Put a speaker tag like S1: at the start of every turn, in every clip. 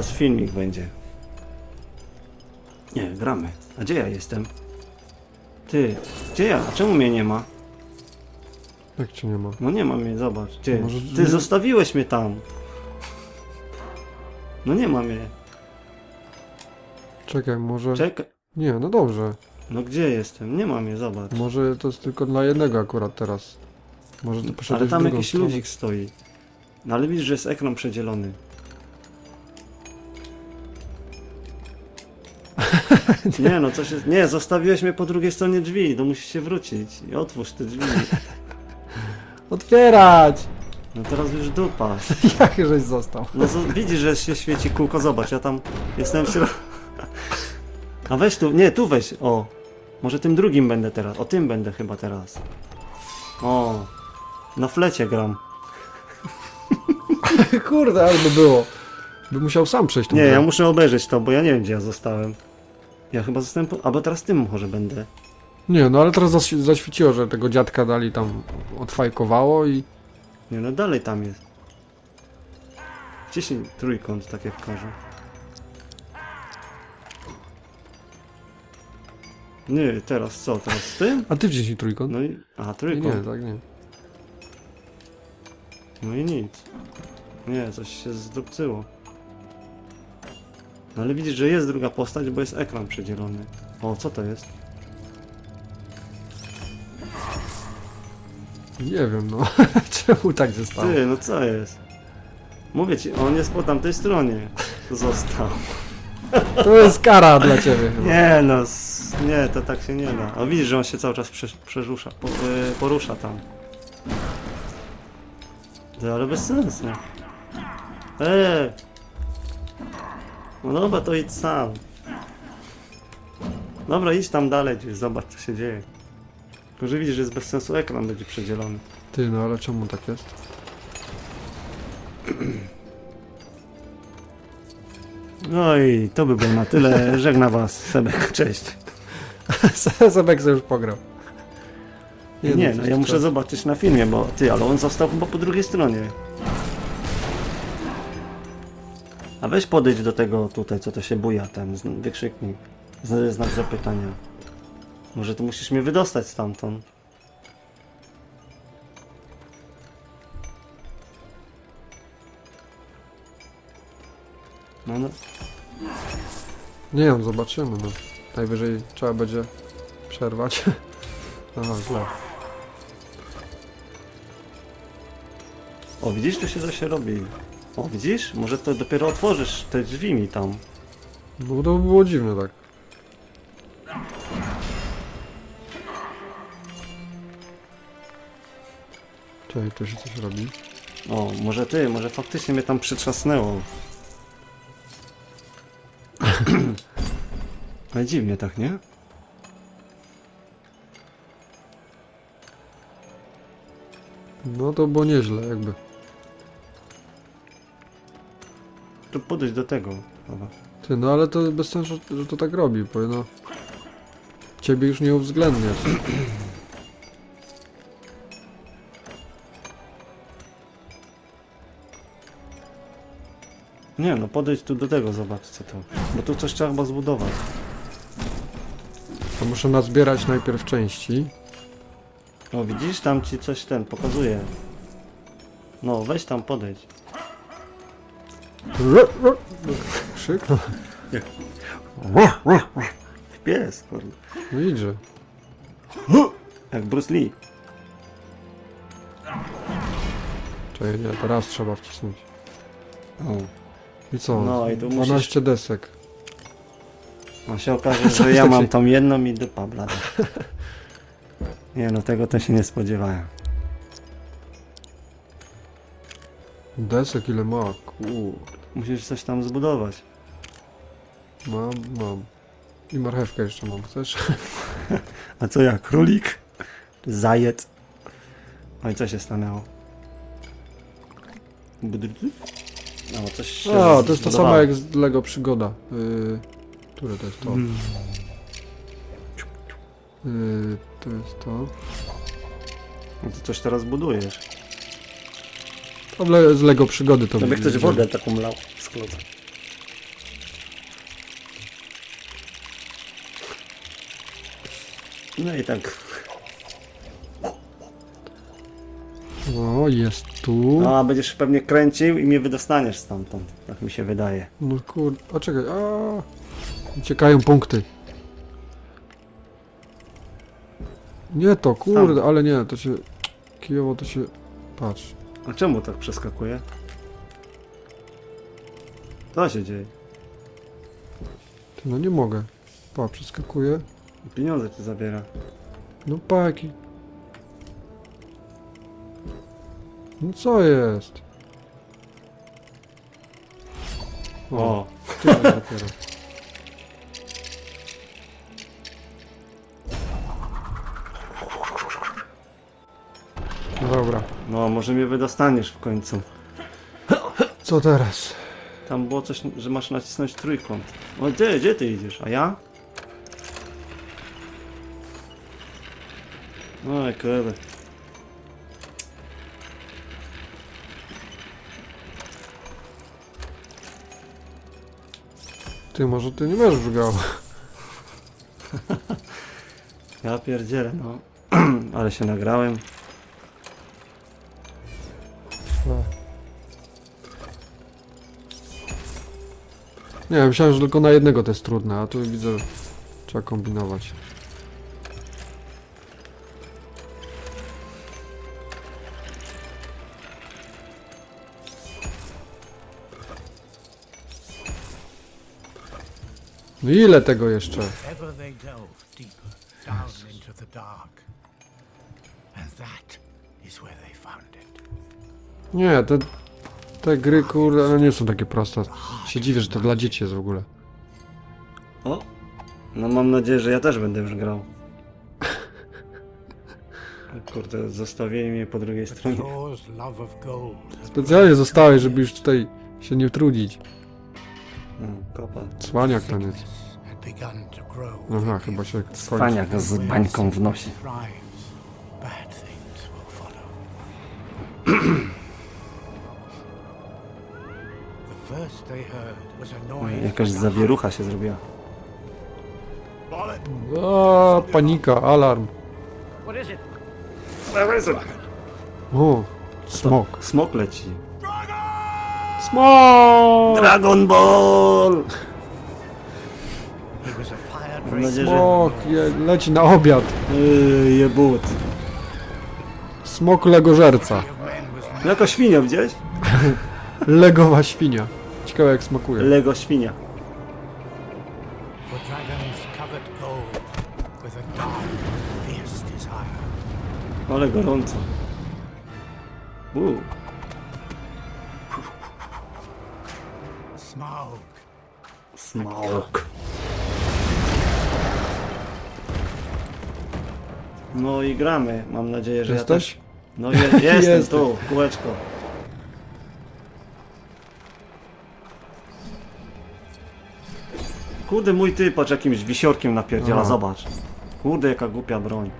S1: teraz filmik będzie. Nie, gramy. A gdzie ja jestem? Ty, gdzie ja? A czemu mnie nie ma?
S2: Jak cię nie ma?
S1: No nie ma mnie, zobacz. Gdzie?
S2: Może
S1: Ty
S2: nie-
S1: zostawiłeś mnie tam. No nie ma mnie.
S2: Czekaj, może...
S1: Czekaj.
S2: Nie, no dobrze.
S1: No gdzie jestem? Nie ma mnie, zobacz.
S2: Może to jest tylko dla jednego akurat teraz. Może ty poszedłeś
S1: Ale
S2: w
S1: tam
S2: drugą
S1: jakiś
S2: stronę.
S1: ludzik stoi. No ale widzisz, że jest ekran przedzielony. Nie no, coś jest... Nie, zostawiłeś mnie po drugiej stronie drzwi. No musisz się wrócić i otwórz te drzwi.
S2: Otwierać!
S1: No teraz już dupa.
S2: Jak żeś został?
S1: No zo- widzisz, że się świeci kółko, zobacz, ja tam jestem w środku. A weź tu, nie, tu weź, o. Może tym drugim będę teraz, o tym będę chyba teraz. O, na flecie gram.
S2: Kurde, albo było. By musiał sam przejść tą
S1: Nie,
S2: grę.
S1: ja muszę obejrzeć to, bo ja nie wiem, gdzie ja zostałem. Ja chyba zostałem, po... albo teraz tym może będę.
S2: Nie, no ale teraz zaś- zaświeciło, że tego dziadka dali tam odfajkowało i...
S1: Nie, no dalej tam jest. Wciśnij trójkąt, tak jak każę. Nie, teraz co, teraz z tym?
S2: A ty wciśnij trójkąt?
S1: No i, aha, trójkąt.
S2: nie, tak nie.
S1: No i nic. Nie, coś się zdupcyło. No ale widzisz, że jest druga postać, bo jest ekran przedzielony. O, co to jest?
S2: Nie wiem, no. Czemu tak się stało?
S1: Ty, no co jest? Mówię ci, on jest po tamtej stronie. Został.
S2: To jest kara dla ciebie chyba.
S1: Nie no, s- nie, to tak się nie da. A widzisz, że on się cały czas prze, przerusza, po, y, porusza tam. Ty, ale bez sensu. Eee! No dobra, to idź sam. Dobra, idź tam dalej gdzieś, zobacz co się dzieje. Tylko, że widzisz, że jest bez sensu, ekran będzie przedzielony.
S2: Ty, no ale czemu tak jest?
S1: No i to by było na tyle. Żegna was, Sebek, cześć.
S2: Sebek sobie już pograł.
S1: Nie, no ja muszę zobaczyć na filmie, bo ty, ale on został chyba po drugiej stronie. A weź podejdź do tego tutaj, co to się buja, ten zn- wykrzyknik, znak zapytania. Może tu musisz mnie wydostać stamtąd. No, no.
S2: Nie wiem, zobaczymy, no. Najwyżej trzeba będzie przerwać. Aha, źle.
S1: O, widzisz, tu się coś robi. O, widzisz? Może to dopiero otworzysz te drzwi mi tam.
S2: No to by było dziwne tak. Czekaj, tu się coś robi.
S1: O, może ty, może faktycznie mnie tam przytrzasnęło. Ale dziwnie tak, nie?
S2: No to było nieźle jakby.
S1: To podejść do tego. Dobra.
S2: Ty, no ale to bez sensu, że to tak robi, bo no... Ciebie już nie uwzględniać.
S1: Nie no, podejdź tu do tego, zobacz co to. Bo tu coś trzeba chyba zbudować.
S2: To muszę nazbierać najpierw części.
S1: O, widzisz? Tam ci coś ten pokazuje. No, weź tam podejdź.
S2: Krzyknął.
S1: Pies, kurde.
S2: No idźże.
S1: Jak Bruce Lee.
S2: Czekaj, nie, teraz trzeba wcisnąć. I co?
S1: No i tu musisz-
S2: 12 desek.
S1: On się okaże, że ja mam tą jedną i dupa blada. Nie no, tego to się nie spodziewałem.
S2: Desek ile ma? Kurde.
S1: Musisz coś tam zbudować.
S2: Mam, mam. I marchewkę jeszcze mam, chcesz?
S1: A co ja, królik? Zajec. Oj, co się stanęło? No, coś się
S2: O, to jest to samo jak z Lego Przygoda. Yy, które to jest to?
S1: Mm.
S2: Yy, to jest to.
S1: No to coś teraz budujesz.
S2: No, z Lego przygody to
S1: Żeby ktoś wodę taką lał z kloca. No i tak.
S2: O, jest tu.
S1: A, będziesz pewnie kręcił i mnie wydostaniesz stamtąd. Tak mi się wydaje.
S2: No kur... a czekaj, A, Uciekają punkty. Nie to, kurde, ale nie, to się... Kijowo to się... Patrz.
S1: A czemu tak przeskakuje? Co się dzieje?
S2: Ty, no nie mogę. Pa, przeskakuję.
S1: Pieniądze ci zabiera.
S2: No pa, jaki... No co jest?
S1: O,
S2: tyle dopiero. Dobra,
S1: no może mnie wydostaniesz w końcu.
S2: co teraz?
S1: Tam było coś, że masz nacisnąć trójkąt. O, gdzie, gdzie ty idziesz? A ja? No, kurde.
S2: Ty, może ty nie będziesz żugał.
S1: Ja pierdzielę, no. Ale się nagrałem.
S2: Nie, myślałem, że tylko na jednego to jest trudne, a tu widzę, że trzeba kombinować. No ile tego jeszcze? Nie, te, te gry, kurde, one nie są takie proste. Się dziwię, że to dla dzieci jest w ogóle.
S1: O! No mam nadzieję, że ja też będę już grał. Kurde, zostawili mnie po drugiej stronie.
S2: Specjalnie zostałeś, żeby już tutaj się nie trudzić.
S1: No, kopa.
S2: Cwaniak ten jest. Aha, chyba się kończy.
S1: Cwaniak z bańką w nosie. Jakaś zawierucha się zrobiła.
S2: A, panika, alarm. O, smok.
S1: Smok leci.
S2: Smok!
S1: Dragon Ball! Mam nadzieję, że...
S2: Smok je, leci na obiad.
S1: Yy, jebut.
S2: Smok legożerca.
S1: Jako świnia gdzieś?
S2: Legowa świnia. Ciekawe jak smakuje.
S1: Lego świnia.
S3: for dragons covered gold with a dark and fierce desire.
S1: Ale gorąco. Uuu.
S3: Smaug.
S1: Smaug. No i gramy. Mam nadzieję, że ja
S2: Jesteś?
S1: też. No je, jestem
S2: Jestem.
S1: tu, kółeczko. Kurde, mój ty, patrz jakimś wisiorkiem napierdziela,
S2: Aha.
S1: zobacz. Kurde, jaka głupia broń.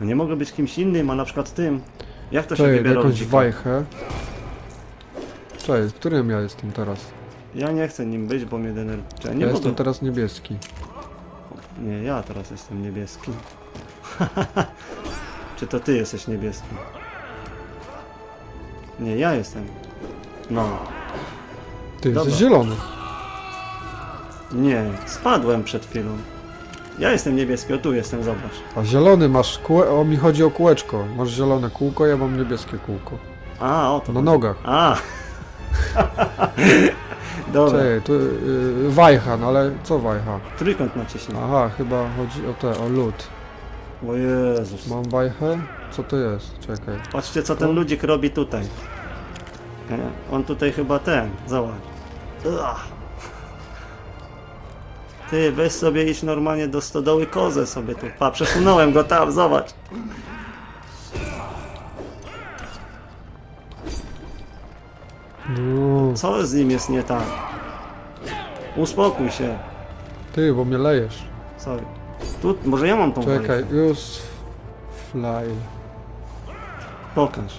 S1: No nie mogę być kimś innym, a na przykład tym. Jak to się
S2: Cześć,
S1: wybiera
S2: jakąś
S1: ludzika?
S2: wajchę. Cześć, którym ja jestem teraz?
S1: Ja nie chcę nim być, bo mnie denerwuje. Nie
S2: Ja
S1: mogę.
S2: jestem teraz niebieski.
S1: Nie, ja teraz jestem niebieski. Czy to ty jesteś niebieski? Nie, ja jestem. No.
S2: Ty
S1: Dobra.
S2: jesteś zielony.
S1: Nie, spadłem przed chwilą. Ja jestem niebieski, o tu jestem, zobacz.
S2: A zielony masz kółe... O, mi chodzi o kółeczko. Masz zielone kółko, ja mam niebieskie kółko.
S1: A, o to.
S2: Na nogach.
S1: A! Dobra,
S2: Czekaj, tu yy, wajcha, no ale co wajcha?
S1: trójkąt naciśnij.
S2: Aha, chyba chodzi o te, o lód.
S1: O Jezus.
S2: Mam wajchę? Co to jest? Czekaj.
S1: Patrzcie, co ten ludzik robi tutaj. Nie? On tutaj chyba ten, zobacz. Ugh. Ty, weź sobie iść normalnie do stodoły kozę sobie tu. Pa, przesunąłem go tam, zobacz.
S2: No,
S1: Co z nim jest nie tak? Uspokój się.
S2: ty, bo mnie lejesz.
S1: Sorry. Tu, może ja mam tą
S2: Czekaj,
S1: wajchę?
S2: już... Fly.
S1: Pokaż.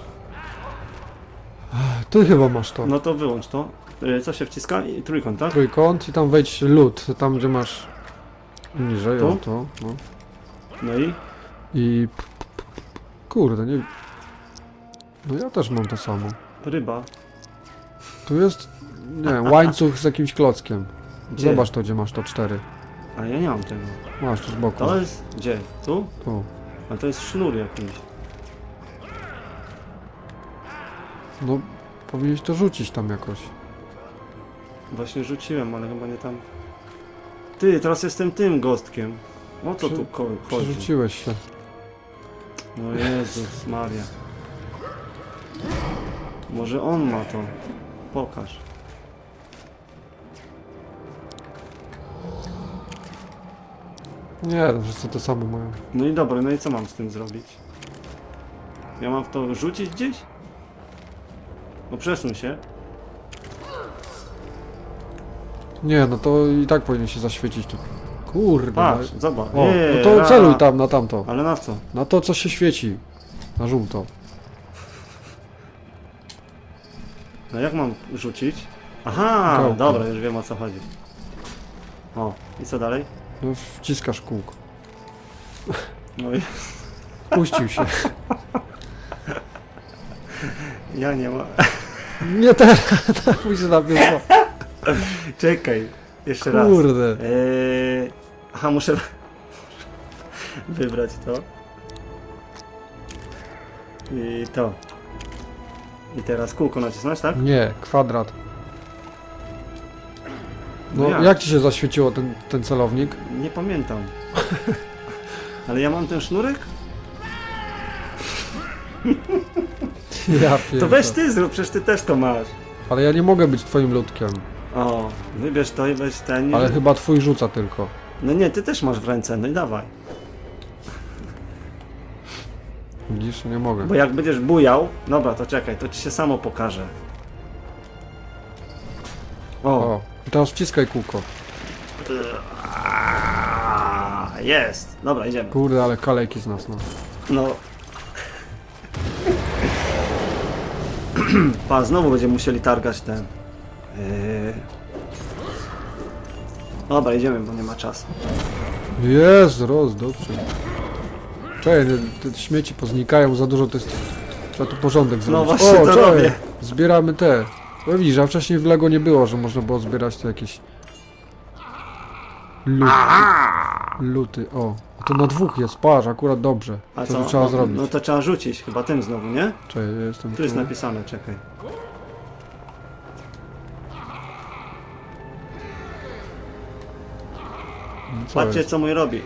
S2: Ty chyba masz to.
S1: No to wyłącz to. Y, Co się wciska? I trójkąt, tak?
S2: Trójkąt i tam wejdź lód, tam gdzie masz... Niżej,
S1: Tu?
S2: o to, no.
S1: No i?
S2: I... Kurde, nie... No ja też mam to samo.
S1: Ryba.
S2: Tu jest... Nie łańcuch z jakimś klockiem.
S1: Gdzie?
S2: Zobacz to, gdzie masz to cztery.
S1: A ja nie mam tego.
S2: Masz tu z boku.
S1: To jest... Gdzie? Tu?
S2: Tu.
S1: A to jest sznur jakiś.
S2: No, powinieneś to rzucić tam jakoś.
S1: Właśnie rzuciłem, ale chyba nie tam. Ty, teraz jestem tym gostkiem. O co
S2: Prze-
S1: tu ko- chodzi?
S2: Przerzuciłeś się.
S1: No Jezus Maria. Może on ma to. Pokaż.
S2: Nie, no, wszyscy to samo mają.
S1: No i dobra, no i co mam z tym zrobić? Ja mam w to rzucić gdzieś? No przesuń się.
S2: Nie, no to i tak powinien się zaświecić tu. Kurde.
S1: Patrz,
S2: no-
S1: zobacz.
S2: O,
S1: Nie,
S2: no to
S1: ra-
S2: celuj tam na tamto.
S1: Ale na co?
S2: Na to, co się świeci. Na żółto.
S1: No jak mam rzucić? Aha,
S2: Gałką.
S1: dobra, już wiem o co chodzi. O, i co dalej?
S2: No, wciskasz kółko.
S1: No i
S2: Puścił się.
S1: ja nie ma.
S2: Nie teraz, pójdzie na piesło.
S1: Czekaj, jeszcze raz.
S2: Kurde.
S1: Eee, aha, muszę wybrać to. I to. I teraz kółko nacisnąć, tak?
S2: Nie, kwadrat. No,
S1: No jak?
S2: jak ci się zaświeciło ten, ten celownik?
S1: Nie pamiętam. Ale ja mam ten sznurek?
S2: Ja
S1: To
S2: pierdolę.
S1: weź ty zrób, przecież ty też to masz.
S2: Ale ja nie mogę być twoim ludkiem.
S1: O, wybierz to i weź ten.
S2: Ale chyba twój rzuca tylko.
S1: No nie, ty też masz w ręce, no i dawaj.
S2: Widzisz, nie mogę.
S1: Bo jak będziesz bujał, dobra, to czekaj, to ci się samo pokaże. O,
S2: O, i teraz wciskaj kółko.
S1: A, jest. Dobra, idziemy.
S2: Kurde, ale kalejki z nas, no.
S1: No. Pa, znowu będziemy musieli targać ten. Yy... Dobra, idziemy, bo nie ma czasu.
S2: Jest, roz, dobrze. Czekaj, te, te śmieci poznikają, za dużo to jest... Trzeba tu porządek zrobić.
S1: właśnie to
S2: czekaj,
S1: robię.
S2: Zbieramy te. No widzisz, a wcześniej w Lego nie było, że można było zbierać tu jakieś... Luty. Luty, o. A to na dwóch jest, patrz, akurat dobrze.
S1: A
S2: to
S1: co?
S2: trzeba
S1: no,
S2: zrobić.
S1: No to trzeba rzucić, chyba tym znowu, nie?
S2: Czekaj, ja jestem
S1: Tu jest napisane, czekaj. Patrzcie, co mój robi.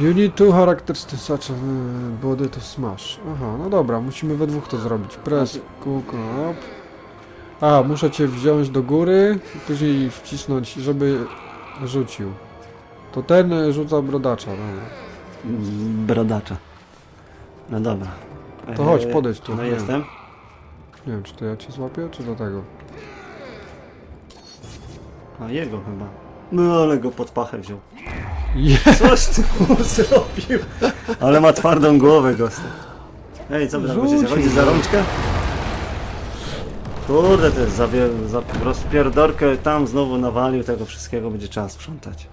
S2: You need two characteristics such as body to smash. Aha, no dobra, musimy we dwóch to zrobić. Press, kółko, op. A, muszę cię wziąć do góry i później wcisnąć, żeby rzucił. To ten y, rzuca brodacza, dobra.
S1: Brodacza. No dobra.
S2: To chodź, podejdź tu,
S1: No
S2: nie.
S1: jestem.
S2: Nie wiem, czy to ja cię złapię, czy do tego.
S1: A jego chyba. No ale go pod pachę wziął. Coś ty mu zrobił. Ale ma twardą głowę gość. Ej, co wy tam
S2: Rzucił.
S1: chodzić za rączkę? Kurde, to jest za, wiel- za rozpierdorkę tam znowu nawalił tego wszystkiego, będzie trzeba sprzątać.